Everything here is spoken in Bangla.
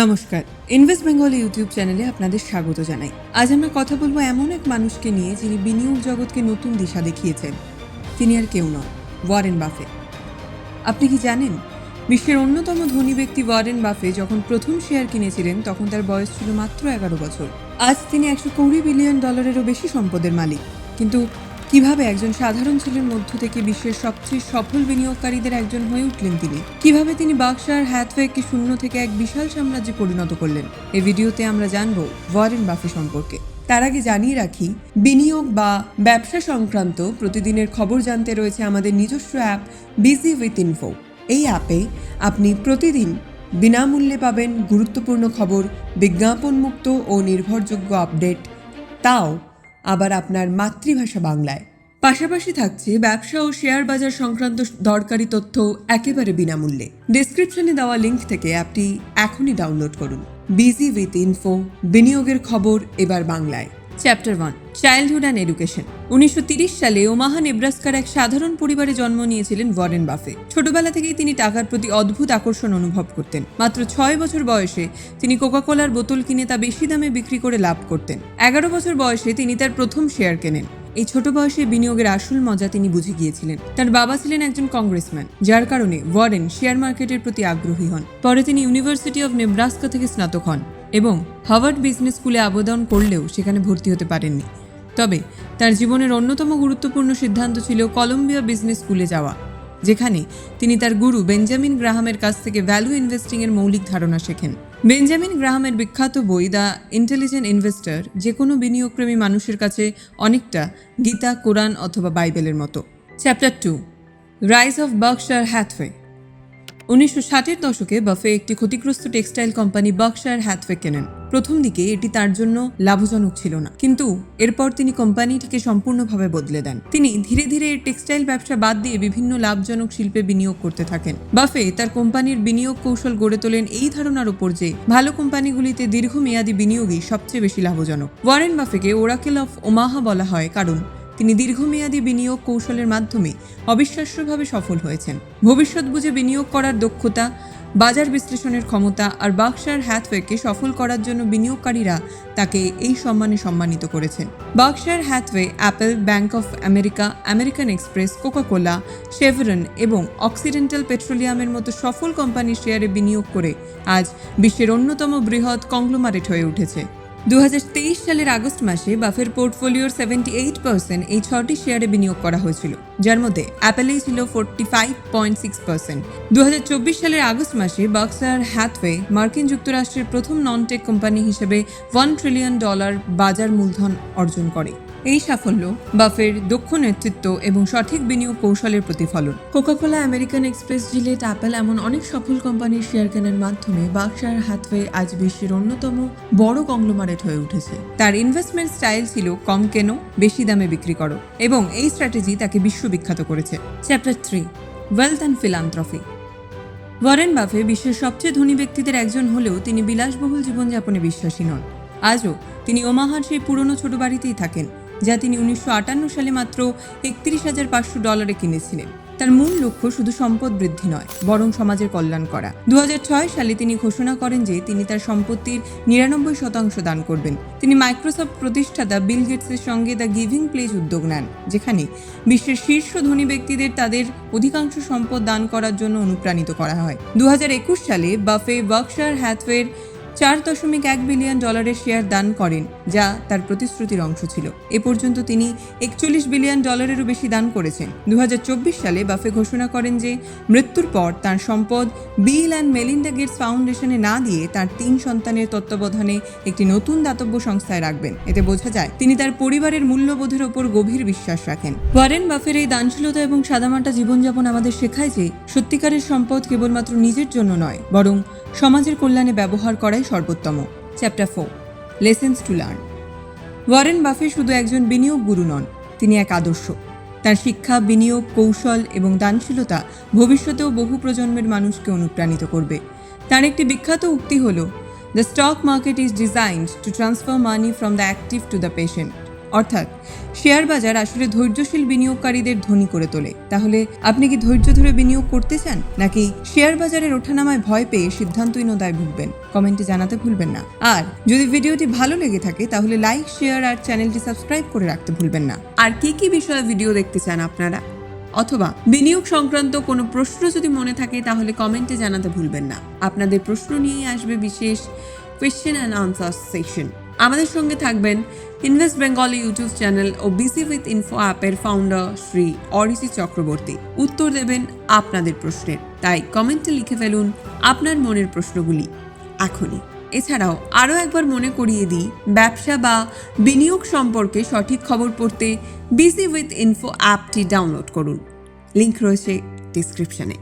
নমস্কার। ইনভেস্ট বেঙ্গল ইউটিউব চ্যানেলে আপনাদের স্বাগত জানাই। আজ আমরা কথা বলব এমন এক মানুষকে নিয়ে যিনি বিনিয়োগ জগৎকে নতুন দিশা দেখিয়েছেন। তিনি আর কেউ নন ওয়ারেন বাফে আপনি কি জানেন, বিশ্বের অন্যতম ধনী ব্যক্তি ওয়ারেন বাফে যখন প্রথম শেয়ার কিনেছিলেন, তখন তার বয়স ছিল মাত্র এগারো বছর। আজ তিনি একশো কুড়ি বিলিয়ন ডলারেরও বেশি সম্পদের মালিক। কিন্তু কীভাবে একজন সাধারণ ছেলের মধ্য থেকে বিশ্বের সবচেয়ে সফল বিনিয়োগকারীদের একজন হয়ে উঠলেন তিনি? কীভাবে তিনি বাক্সার হ্যাথওয়েকে শূন্য থেকে এক বিশাল সাম্রাজ্যে পরিণত করলেন? এই ভিডিওতে আমরা জানব ওয়ারেন বাফে সম্পর্কে। তার আগে জানিয়ে রাখি, বিনিয়োগ বা ব্যবসা সংক্রান্ত প্রতিদিনের খবর জানতে রয়েছে আমাদের নিজস্ব অ্যাপ বিজি উইথ ইনফো। এই অ্যাপে আপনি প্রতিদিন বিনামূল্যে পাবেন গুরুত্বপূর্ণ খবর, বিজ্ঞাপনমুক্ত ও নির্ভরযোগ্য আপডেট, তাও আবার আপনার মাতৃভাষা বাংলায়। পাশাপাশি থাকছে ব্যবসা ও শেয়ার বাজার সংক্রান্ত দরকারি তথ্য একেবারে বিনামূল্যে। ডিসক্রিপশনে দেওয়া লিঙ্ক থেকে অ্যাপটি এখনই ডাউনলোড করুন। বিজি উইথ ইনফো বিনিয়োগের খবর, এবার বাংলায়। Chapter one childhood and education উনিশশো সালে ওমাহা নেব্রাস্কার এক সাধারণ পরিবারে জন্ম নিয়েছিলেন ওয়ারেন বাফে ছোটবেলা থেকেই তিনি টাকার প্রতি অদ্ভুত আকর্ষণ অনুভব করতেন। মাত্র ছয় বছর বয়সে তিনি কোকাকোলার বোতল কিনে তা বেশি দামে বিক্রি করে লাভ করতেন। এগারো বছর বয়সে তিনি তার প্রথম শেয়ার কেনেন। এই ছোট বয়সে বিনিয়োগের আসল মজা তিনি বুঝে গিয়েছিলেন। তার বাবা ছিলেন একজন কংগ্রেসম্যান, যার কারণে ওয়ারেন শেয়ার মার্কেটের প্রতি আগ্রহী হন। পরে তিনি ইউনিভার্সিটি অব নেব্রাস্কা থেকে স্নাতক হন। এবং হার্ভার্ড বিজনেস স্কুলে আবেদন করলেও সেখানে ভর্তি হতে পারেননি। তবে তার জীবনের অন্যতম গুরুত্বপূর্ণ সিদ্ধান্ত ছিল কলম্বিয়া বিজনেস স্কুলে যাওয়া, যেখানে তিনি তার গুরু বেঞ্জামিন গ্রাহামের কাছ থেকে ভ্যালু ইনভেস্টিংয়ের মৌলিক ধারণা শেখেন। বেঞ্জামিন গ্রাহামের বিখ্যাত বই দ্য ইন্টেলিজেন্ট ইনভেস্টর যে কোনো বিনিয়োগপ্রেমী মানুষের কাছে অনেকটা গীতা, কোরআন অথবা বাইবেলের মতো। Chapter two rise of Berkshire Hathaway উনিশশো ষাটের দশকে বাফে একটি ক্ষতিগ্রস্ত টেক্সটাইল কোম্পানি বার্কশায়ার হ্যাথওয়ে কেনেন। প্রথম দিকে এটি তার জন্য লাভজনক ছিল না। কিন্তু এরপর তিনি কোম্পানিটিকে সম্পূর্ণভাবে বদলে দেন। তিনি ধীরে ধীরে টেক্সটাইল ব্যবসা বাদ দিয়ে বিভিন্ন লাভজনক শিল্পে বিনিয়োগ করতে থাকেন। বাফে তার কোম্পানির বিনিয়োগ কৌশল গড়ে তোলেন এই ধারণার উপর যে, ভালো কোম্পানিগুলিতে দীর্ঘমেয়াদী বিনিয়োগই সবচেয়ে বেশি লাভজনক। ওয়ারেন বাফেকে ওরাকেল অফ ওমাহা বলা হয়, কারণ তিনি দীর্ঘমেয়াদী বিনিয়োগ কৌশলের মাধ্যমে অবিশ্বাস্যভাবে সফল হয়েছেন। ভবিষ্যৎ বুঝে বিনিয়োগ করার দক্ষতা, বাজার বিশ্লেষণের ক্ষমতা আর বাক্সার হ্যাথওয়েকে সফল করার জন্য বিনিয়োগকারীরা তাকে এই সম্মানে সম্মানিত করেছেন। Berkshire Hathaway, Apple, Bank of America, American Express, Coca-Cola, Chevron এবং অক্সিডেন্টাল পেট্রোলিয়ামের মতো সফল কোম্পানির শেয়ারে বিনিয়োগ করে আজ বিশ্বের অন্যতম বৃহৎ কংগ্লোমারেট হয়ে উঠেছে। দু হাজার তেইশ সালের আগস্ট মাসে বাফের পোর্টফোলিওর সেভেন্টি এইট পার্সেন্ট এই ছটি শেয়ারে বিনিয়োগ করা হয়েছিল, যার মধ্যে অ্যাপেলেই ছিল forty five point six percent. দু হাজার চব্বিশ সালের আগস্ট মাসে বক্সার হ্যাথওয়ে মার্কিন যুক্তরাষ্ট্রের প্রথম নন টেক কোম্পানি হিসেবে ওয়ান ট্রিলিয়ন ডলার বাজার মূলধন অর্জন করে। এই সাফল্য বাফের দক্ষ নেতৃত্ব এবং সঠিক বিনিয়োগ কৌশলের প্রতিফলন। Coca Cola American Express Gillette Apple এমন অনেক সফল কোম্পানির শেয়ার কেনার মাধ্যমে বাক্সার হ্যাথওয়ে আজ বিশ্বের অন্যতম বড় কংলোমারেট হয়ে উঠেছে। তার ইনভেস্টমেন্ট স্টাইল ছিল কম কেনো বেশি দামে বিক্রি করো এবং এই স্ট্র্যাটেজি তাকে বিশ্ববিখ্যাত করেছে। Chapter three wealth and philanthropy Warren Buffett বিশ্বের সবচেয়ে ধনী ব্যক্তিদের একজন হলেও তিনি বিলাসবহুল জীবনযাপনে বিশ্বাসী নন। আজও তিনি ওমাহার সেই পুরনো ছোট বাড়িতেই থাকেন। যা তিনি উনিশশো আটান্ন সালে মাত্র একত্রিশ হাজার পাঁচশো ডলারে কিনেছিলেন। তার মূল লক্ষ্য শুধু সম্পদ বৃদ্ধি নয়, বরং সমাজের কল্যাণ করা। দু হাজার ছয় সালে তিনি ঘোষণা করেন যে তিনি তার সম্পত্তির নিরানব্বই শতাংশ দান করবেন। তিনি মাইক্রোসফট প্রতিষ্ঠাতা বিল গেটসের সঙ্গে দ্য গিভিং প্লেজ উদ্যোগ নেন, যেখানে বিশ্বের শীর্ষ ধনী ব্যক্তিদের তাদের অধিকাংশ সম্পদ দান করার জন্য অনুপ্রাণিত করা হয়। দু হাজার একুশ সালে বাফে ওয়ার্কশায়ার হ্যাথওয়ের চার দশমিক এক বিলিয়ন ডলারের শেয়ার দান করেন, যা তার প্রতিশ্রুতির অংশ ছিল। এ পর্যন্ত তিনি একচল্লিশ বিলিয়ন ডলারেরও বেশি দান করেছেন। দুহাজার চব্বিশ সালে বাফে ঘোষণা করেন যে, মৃত্যুর পর তার সম্পদ বিল অ্যান্ড মেলিন্ডা গেটস ফাউন্ডেশনে না দিয়ে তার তিন সন্তানের তত্ত্বাবধানে একটি নতুন দাতব্য সংস্থায় রাখবেন। এতে বোঝা যায়, তিনি তার পরিবারের মূল্যবোধের ওপর গভীর বিশ্বাস রাখেন। ওয়ারেন বাফের এই দানশীলতা এবং সাদামাটা জীবনযাপন আমাদের শেখায় যে, সত্যিকারের সম্পদ কেবলমাত্র নিজের জন্য নয়, বরং সমাজের কল্যাণে ব্যবহার করাই সর্বোত্তম। Chapter four lessons to learn Warren Buffett শুধু একজন বিনিয়োগ গুরু নন, তিনি এক আদর্শ। তার শিক্ষা, বিনিয়োগ, কৌশল এবং দানশীলতা ভবিষ্যতেও বহু প্রজন্মের মানুষকে অনুপ্রাণিত করবে। তার একটি বিখ্যাত উক্তি হল the stock market is designed to transfer money from the active to the patient অর্থাৎ শেয়ার বাজার আসলে ধৈর্যশীল বিনিয়োগকারীদের ধনী করে তোলে। তাহলে আপনি কি ধৈর্য ধরে বিনিয়োগ করতে চান, নাকি শেয়ার বাজারের ওঠানামায় ভয় পেয়ে সিদ্ধান্তহীনতায় ভুগবেন? কমেন্টে জানাতে ভুলবেন না। আর যদি ভিডিওটি ভালো লেগে থাকে, তাহলে লাইক, শেয়ার আর চ্যানেলটি সাবস্ক্রাইব করে রাখতে ভুলবেন না। আর কি কি বিষয়ে ভিডিও দেখতে চান আপনারা? অথবা বিনিয়োগ সংক্রান্ত কোনো প্রশ্ন যদি মনে থাকে, তাহলে কমেন্টে জানাতে ভুলবেন না। আপনাদের প্রশ্ন নিয়েই আসবে বিশেষ কোয়েশ্চেন অ্যান্ড আনসার সেকশন আমাদের সঙ্গে থাকবেন ইনভেস্ট বেঙ্গলি ইউটিউব চ্যানেল ও বিসি উইথ ইনফো অ্যাপের ফাউন্ডার শ্রী অরিসি চক্রবর্তী উত্তর দেবেন আপনাদের প্রশ্নের। তাই কমেন্টে লিখে ফেলুন আপনার মনের প্রশ্নগুলি। এখনই। এছাড়াও আরও একবার মনে করিয়ে দিই, ব্যবসা বা বিনিয়োগ সম্পর্কে সঠিক খবর পড়তে বিসি উইথ ইনফো অ্যাপটি ডাউনলোড করুন। লিঙ্ক রয়েছে ডিসক্রিপশনে